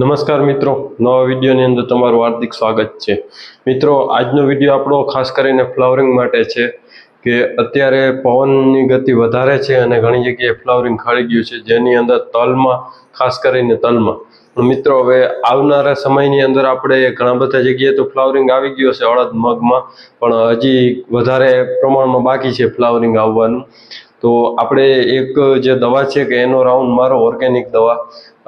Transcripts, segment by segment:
નમસ્કાર મિત્રો, નવા વિડીયોની અંદર તમારું હાર્દિક સ્વાગત છે. મિત્રો, આજનો વીડિયો આપણો ખાસ કરીને ફ્લાવરિંગ માટે છે કે અત્યારે પવનની ગતિ વધારે છે અને ઘણી જગ્યાએ ફ્લાવરિંગ ખાળી ગયું છે, જેની અંદર તલમાં, ખાસ કરીને તલમાં. મિત્રો, હવે આવનારા સમયની અંદર આપણે ઘણા બધા જગ્યાએ તો ફ્લાવરિંગ આવી ગયો છે, અડદ મગમાં, પણ હજી વધારે પ્રમાણમાં બાકી છે ફ્લાવરિંગ આવવાનું. તો આપણે એક જે દવા છે કે એનો રાઉન્ડ મારો ઓર્ગેનિક દવા.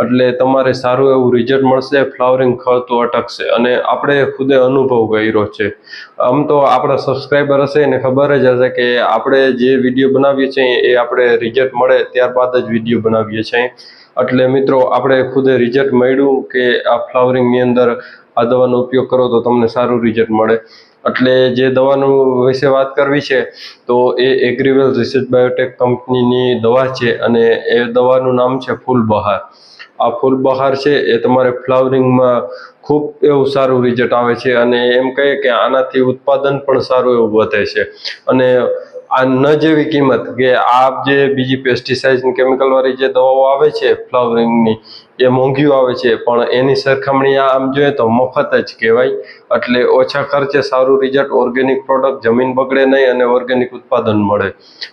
એટલે તમારે સારું એવું રિઝલ્ટ મળશે ફ્લાવરિંગ ખરતું અટકશે. અને આપણે ખુદે અનુભવ કર્યો છે. આમ તો આપણા સબસ્ક્રાઈબર હશે, એને ખબર જ હશે કે આપણે જે વીડિયો બનાવીએ છીએ એ આપણે રિઝલ્ટ મળે ત્યારબાદ જ વીડિયો બનાવીએ છીએ. એટલે મિત્રો, આપણે ખુદે રિઝલ્ટ મળ્યું કે આ ફ્લાવરિંગની અંદર આ દવાનો ઉપયોગ કરો તો તમને સારું રિઝલ્ટ મળે. એટલે જે દવાનું વિશે વાત કરવી છે, તો એ એગ્રીવેલ રિસર્ચ બાયોટેક કંપનીની દવા છે અને એ દવાનું નામ છે ફૂલબહાર. આ ફૂલબહાર છે, એ તમારે ફ્લાવરિંગમાં ખૂબ એવું સારું રિઝલ્ટ આવે છે અને એમ કહીએ કે આનાથી ઉત્પાદન પણ સારું એવું વધે છે. અને આ ન જેવી કિંમત કે આ જે બીજી પેસ્ટિસાઇડ કેમિકલવાળી જે દવાઓ આવે છે ફ્લાવરિંગની એ મોંઘ્યું આવે છે, પણ એની સરખામણી આમ જોઈએ તો મફત જ કહેવાય. એટલે ઓછા ખર્ચે સારું રિઝલ્ટ ઓર્ગેનિક પ્રોડક્ટ જમીન બગડે નહીં અને ઓર્ગેનિક ઉત્પાદન મળે.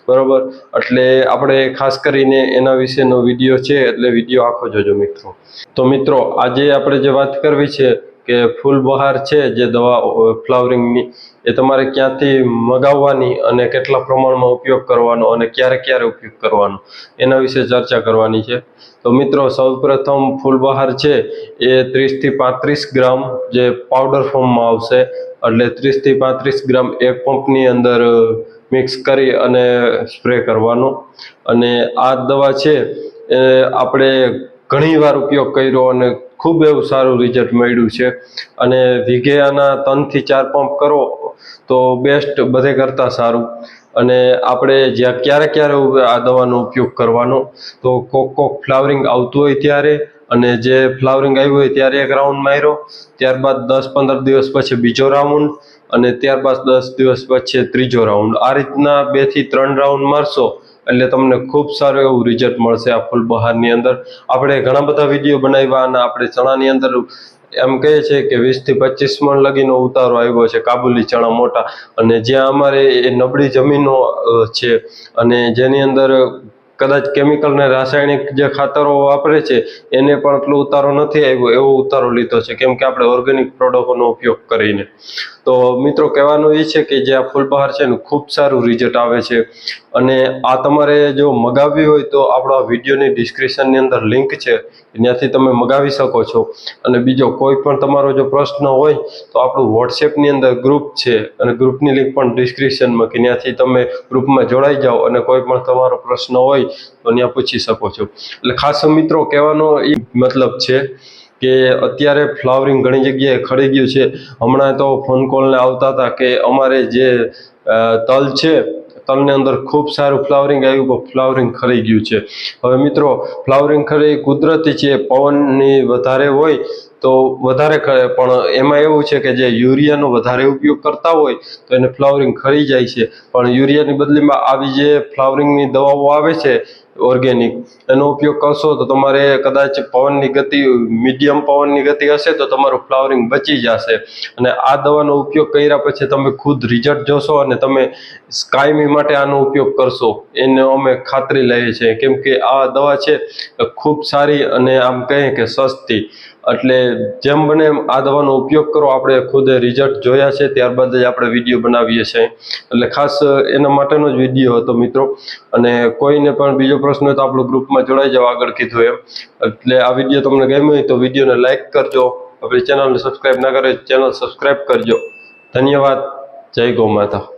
બરાબર? એટલે આપણે ખાસ કરીને એના વિશેનો વીડિયો છે, એટલે વીડિયો આખો જોજો મિત્રો. તો મિત્રો, આજે આપણે જે વાત કરવી છે કે ફૂલ બહાર છે જે દવા ફ્લાવરિંગની, એ તમારે ક્યાંથી મગાવવાની અને કેટલા પ્રમાણમાં ઉપયોગ કરવાનો અને ક્યારે ક્યારે ઉપયોગ કરવાનો, એના વિશે ચર્ચા કરવાની છે. તો મિત્રો, સૌપ્રથમ ફૂલબહાર છે એ ત્રીસથી પાંત્રીસ ગ્રામ જે પાવડર ફોર્મમાં આવશે. એટલે ત્રીસથી પાંત્રીસ ગ્રામ એક પંપની અંદર મિક્સ કરી અને સ્પ્રે કરવાનો. અને આ દવા છે, એ આપણે ઘણી વાર ઉપયોગ કર્યો અને ખૂબ એવું સારું રિઝલ્ટ મળ્યું છે. અને વીઘે આના ત્રણથી ચાર પંપ કરો તો બેસ્ટ બધે કરતાં સારું. અને આપણે જ્યાં ક્યારે ક્યારે આ દવાનો ઉપયોગ કરવાનો, તો કોક કોક ફ્લાવરિંગ આવતું હોય ત્યારે અને જે ફ્લાવરિંગ આવ્યું હોય ત્યારે એક રાઉન્ડ માર્યો, ત્યારબાદ દસ પંદર દિવસ પછી બીજો રાઉન્ડ અને ત્યારબાદ દસ દિવસ પછી ત્રીજો રાઉન્ડ આ રીતના બેથી ત્રણ રાઉન્ડ મારશો એટલે તમને ખૂબ સારું એવું રિઝલ્ટ મળશે આ ફૂલ બહારની અંદર. આપણે ઘણા બધા વીડિયો બનાવ્યા અને આપણે ચણાની અંદર એમ કહે છે કે વીસથી પચીસ મણ લગીનો ઉતારો આવ્યો છે, કાબુલી ચણા મોટા. અને જ્યાં અમારે એ નબળી જમીનો છે. અને જેની અંદર કદાચ કેમિકલ ને રાસાયણિક જે ખાતરો વાપરે છે, એને પણ એટલો ઉતારો નથી આવ્યો, એવો ઉતારો લીધો છે. કેમ કે આપણે ઓર્ગેનિક પ્રોડક્ટનો ઉપયોગ કરીને. તો મિત્રો, કહેવાનું એ છે કે જે આ ફૂલબહાર છે ને, ખૂબ સારું રિઝલ્ટ આવે છે. અને આ તમારે જો મગાવવી હોય તો આપણા વિડીયોની ડિસ્ક્રિપ્શનની અંદર લિંક છે, ત્યાંથી તમે મગાવી શકો છો. અને બીજો કોઈ પણ તમારો જો પ્રશ્ન હોય તો આપણું વોટ્સએપની અંદર ગ્રુપ છે, અને ગ્રુપની લિંક પણ ડિસ્ક્રિપ્શનમાં કે ત્યાંથી તમે ગ્રુપમાં જોડાઈ જાઓ અને કોઈ પણ તમારો પ્રશ્ન હોય તો ત્યાં પૂછી શકો છો. એટલે ખાસ મિત્રો કહેવાનો એ મતલબ છે કે અત્યારે ફ્લાવરિંગ ઘણી જગ્યાએ ખરી ગયું છે. હમણાં તો ફોન કોલને આવતા હતા કે અમારે જે તલ છે તલની અંદર ખૂબ સારું ફ્લાવરિંગ આવ્યું ફ્લાવરિંગ ખરી ગયું છે. હવે મિત્રો, ફ્લાવરિંગ ખરી કુદરતી છે, પવનની વધારે હોય તો વધારે પણ એમાં એવું છે કે જે યુરિયાનો વધારે ઉપયોગ કરતા હોય તો એને ફ્લાવરિંગ ખરી જાય છે. પણ યુરિયાની બદલીમાં આવી જે ફ્લાવરિંગની દવાઓ આવે છે, ઓર્ગેનિક, એનો ઉપયોગ કરશો તો તમારે કદાચ પવનની ગતિ, મીડિયમ પવનની ગતિ હશે તો તમારું ફ્લાવરિંગ બચી જશે. અને આ દવાનો ઉપયોગ કર્યા પછી તમે ખુદ રિઝલ્ટ જોશો અને તમે કાયમી માટે આનો ઉપયોગ કરશો. એને અમે ખાતરી લઈએ છીએ. કેમ કે આ દવા છે, ખૂબ સારી અને આમ કહીએ કે સસ્તી. એટલે જેમ બને એમ આ દવાનો ઉપયોગ કરો. આપણે ખુદ રિઝલ્ટ જોયા છે, ત્યારબાદ જ આપણે વીડિયો બનાવીએ છીએ. એટલે ખાસ એના માટેનો જ વીડિયો હતો મિત્રો. અને કોઈને પણ બીજો પ્રશ્ન હોય તો આપણું ગ્રુપમાં જોડાઈ જાવ આગળ કીધું એમ. એટલે આ વીડિયો તમને ગમ્યો હોય તો વિડીયોને લાઇક કરજો. આપણી ચેનલને સબસ્ક્રાઈબ ના કરે ચેનલ સબસ્ક્રાઈબ કરજો. ધન્યવાદ. જય ગૌ માતા.